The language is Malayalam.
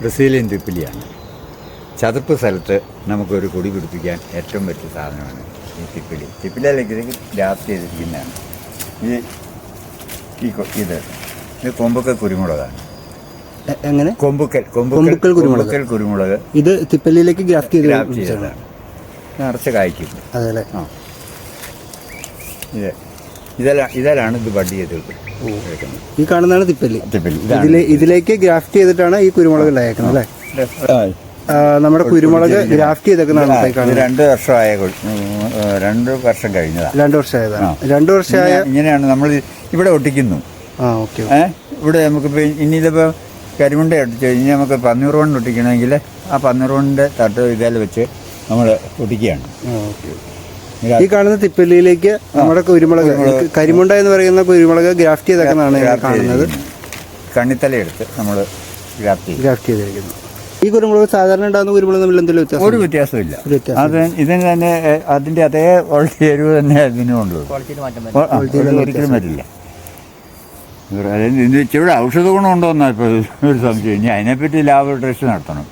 ബ്രസീലിയൻ തിപ്പിലിയാണ്. ചതുപ്പ് സ്ഥലത്ത് നമുക്കൊരു കൊടി പിടിപ്പിക്കാൻ ഏറ്റവും പറ്റിയ സാധനമാണ് ഈ തിപ്പിലി. തിപ്പിലേക്ക് ഗ്രാഫ്റ്റ് ചെയ്തിരിക്കുന്നതാണ്. ഈ ഈ ഇത്. ഇത് കൊമ്പുക്കൽ കുരുമുളകാണ്. എങ്ങനെ? കൊമ്പുക്കൽ കൊമ്പുക്കൽ കുരുമുളക്. കുരുമുളക്. ഇത് തിപ്പലിയിലേക്ക് ഗ്രാഫ്റ്റ് ചെയ്ത് ഗ്രാഫ്റ്റ്. ചെയ്തതാണ്. നിറച്ച് കായ്ക്കും. അതെ അല്ലേ ആ. ഇത് ഇതെല്ലാം ഇതിലാണ് ഇത് ബഡ് ചെയ്ത് ഈ കാണുന്നതാണ് തിപ്പല്ലി. തിപ്പല്ലി. ഇതിലെ ഇതിലേക്ക് ഗ്രാഫ്റ്റ് ചെയ്തിട്ടാണ് ഈ കുരുമുളക് ഉണ്ടായേക്കുന്നത് അല്ലേ? നമ്മുടെ കുരുമുളക് ഗ്രാഫ്റ്റ് ചെയ്തേക്കുന്നതാണ് രണ്ട് വർഷമായ രണ്ട് വർഷം കഴിഞ്ഞതാണ് രണ്ട് വർഷമായതാണ്. രണ്ട് വർഷമായ ഇങ്ങനെ- ഇങ്ങനെയാണ് നമ്മൾ ഇവിടെ ഒട്ടിക്കുന്നു. ആ ഓക്കെ ഇവിടെ നമുക്കിപ്പോൾ ഇനി ഇതിപ്പോൾ കരിമുണ്ട ഒട്ടിച്ച് കഴിഞ്ഞാൽ നമുക്ക് പന്നീർ കൊണ്ട് ഒട്ടിക്കണമെങ്കിൽ ആ പന്നീർ കൊണ്ട് തട്ട് ഇതിൽ വെച്ച് നമ്മൾ ഒട്ടിക്കുകയാണ്. ഓക്കെ. ഈ കാണുന്ന തിപ്പല്ലിയിലേക്ക് നമ്മുടെ കുരുമുളക് കരിമുണ്ട എന്ന് പറയുന്ന കുരുമുളക് ഗ്രാഫ്റ്റ് ചെയ്തേക്കുന്നതാണ് കാണുന്നത്. കണ്ണിത്തല എടുത്ത് നമ്മൾ ഗ്രാഫ്റ്റ് ചെയ്തിരിക്കുന്നു ഗ്രാഫ്റ്റ് ചെയ്തിരിക്കുന്നത് ഈ കുരുമുളക് സാധാരണ ഉണ്ടാകുന്ന കുരുമുളക് തമ്മിൽ എന്തെങ്കിലും വ്യത്യാസം ഒരു വ്യത്യാസമില്ല. അത് ഇതിന് തന്നെ അതിന്റെ അതിന്റെ അതേ ക്വാളിറ്റി എരിവ് തന്നെ അതിനും ഒരു- ഒരിക്കലും വരില്ല. ഇത് അതായത് ഇത് ഇച്ചിരി ഔഷധ ഗുണം ഉണ്ടോ എന്നാ ഇപ്പോൾ ഒരു സംശയം. ഇനി അതിനെപ്പറ്റി ലാബ് ടെസ്റ്റ് നടത്തണം.